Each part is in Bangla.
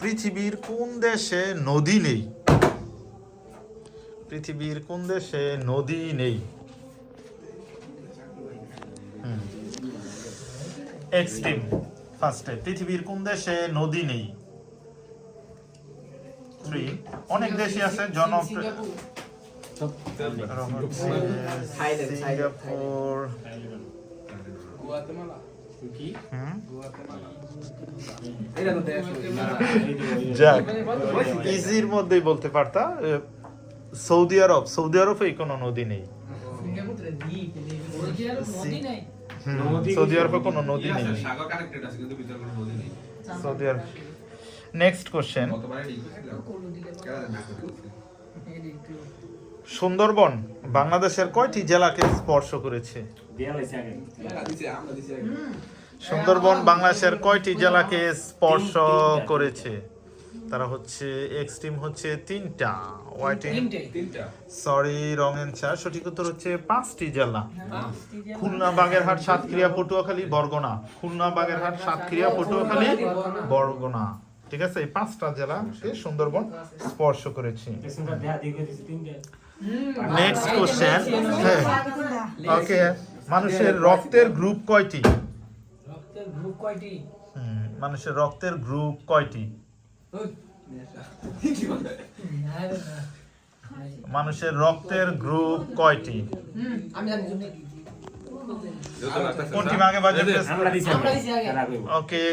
পৃথিবীর কোন দেশে নদী নেই? পৃথিবীর কোন দেশে নদী নেই? এক্সট্রিম ফার্স্টে পৃথিবীর কোন দেশে নদী নেই? থ্রি অনেক দেশই আছে জন সিঙ্গাপুর। যাক। ইজির মধ্যেই বলতে পারতা সৌদি আরব সৌদি আরবে কোনো নদী নেই। সৌদি আরবে কোনো নদী নেই। সাগর কানেক্টেড আছে কিন্তু ভিতরে কোনো নদী নেই। সৌদি আরব। Next question. সুন্দরবন। বাংলাদেশের কয়টি জেলাকে স্পর্শ করেছে। সুন্দরবন বাংলাদেশের কয়টি জেলাকে স্পর্শ করেছে? তারা হচ্ছে এক্সট্রিম হচ্ছে তিনটা। ওয়াইটিং তিনটা। সরি রং অ্যান্সার সঠিক উত্তর হচ্ছে পাঁচটি জেলা। খুলনা বাগেরহাট সাতক্ষীরা পটুয়াখালী বরগুনা। খুলনা বাগেরহাট সাতক্ষীরা পটুয়াখালী বরগুনা। ঠিক আছে? এই পাঁচটা জেলাকে সুন্দরবন স্পর্শ করেছে। নেক্সট কোশ্চেন হ্যাঁ ওকে মানুষের রক্তের গ্রুপ কয়টি? গ্রুপ কয়টি? মানুষের রক্তের গ্রুপ কয়টি? মানুষের রক্তের গ্রুপ কয়টি? আমি জানি যত লাগতেছে কোন টিম আগে। বাজে ওকে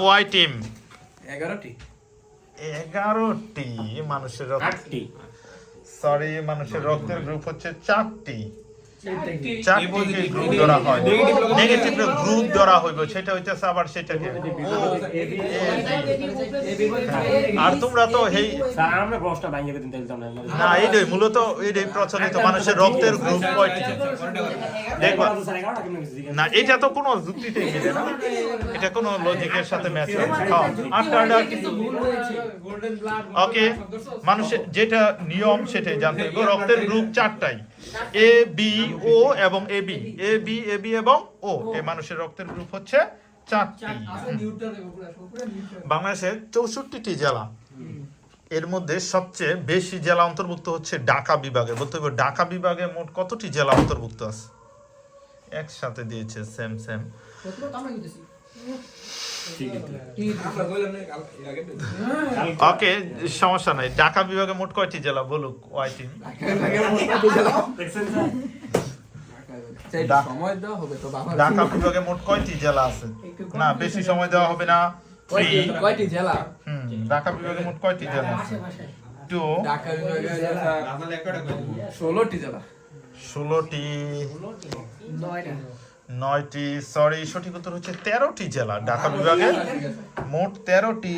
ওয়াই টিম এগারোটি। এগারোটি মানুষের রক্ত সরি মানুষের রক্তের গ্রুপ হচ্ছে চারটি। চারটিকে গ্রুপ ধরা হয় নেগেটিভ গ্রুপ ধরা হইব সেটা হইতেছে আবার সেটাকে। আর তোমরা তো না এইটাই মূলত এইটাই প্রচলিত মানুষের রক্তের গ্রুপ কয়টি দেখবা না এটা তো কোনো যুক্তিতে মিলে না এটা কোনো লজিকের সাথে ম্যাচ হয় হ্যাঁ, ওকে মানুষের যেটা নিয়ম সেটাই জানতে হবে রক্তের গ্রুপ চারটাই এ বি ও এবং A B A B A B এবং ও এই মানুষের রক্তের গ্রুপ হচ্ছে চারটি। বাংলাদেশের চৌষট্টিটি জেলা এর মধ্যে সবচেয়ে বেশি জেলা অন্তর্ভুক্ত হচ্ছে ঢাকা বিভাগে। বলতে হবে ঢাকা বিভাগে মোট কতটি জেলা অন্তর্ভুক্ত আছে? একসাথে দিয়েছে সেম সেম ওকে সমস্যা নাই। ঢাকা বিভাগে মোট কয়টি জেলা বলুক ওয়াই টিম? ডা- সময় দেওয়া হবে তো বাবা। ঢাকা বিভাগে মোট কয়টি জেলা আছে? না বেশি সময় দেওয়া হবে না। কয়টি? কয়টি জেলা? হুম ঢাকা বিভাগে মোট কয়টি জেলা আছে? টু ঢাকা। ষোলোটি জেলা। ষোলোটি। নয়টি সরি সঠিক উত্তর হচ্ছে তেরোটি জেলা, ঢাকা বিভাগের মোট তেরোটি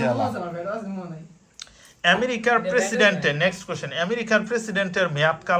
জেলা। আমেরিকার প্রেসিডেন্টের নেক্সট কোয়েশ্চেন আমেরিকার প্রেসিডেন্টের মেয়াদকাল